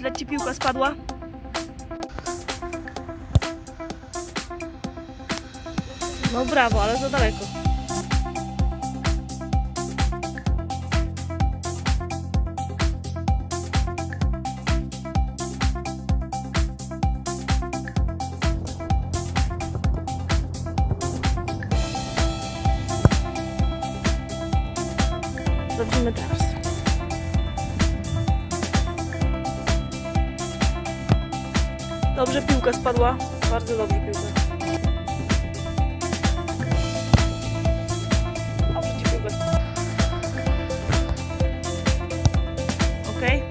źle ci piłka spadła? No brawo, ale za daleko. Zobaczymy teraz. Dobrze piłka spadła. Bardzo dobrze piłka. Dobrze ci piłka spadła. Okej.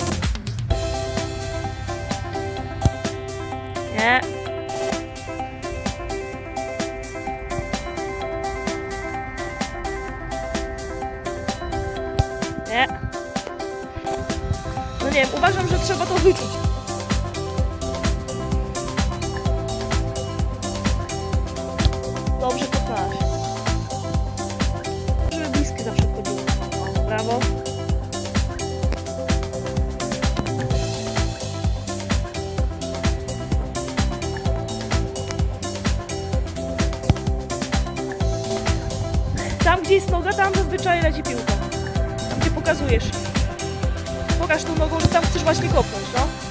Nie. Nie. No nie wiem, uważam, że trzeba to wyczuć. Dobrze kopasz. Żeby bliskie zawsze wchodziły. Brawo. Tam, gdzie jest noga, tam zazwyczaj leci piłka. Tam, gdzie pokazujesz. Pokaż tą nogą, że tam chcesz właśnie kopnąć, no.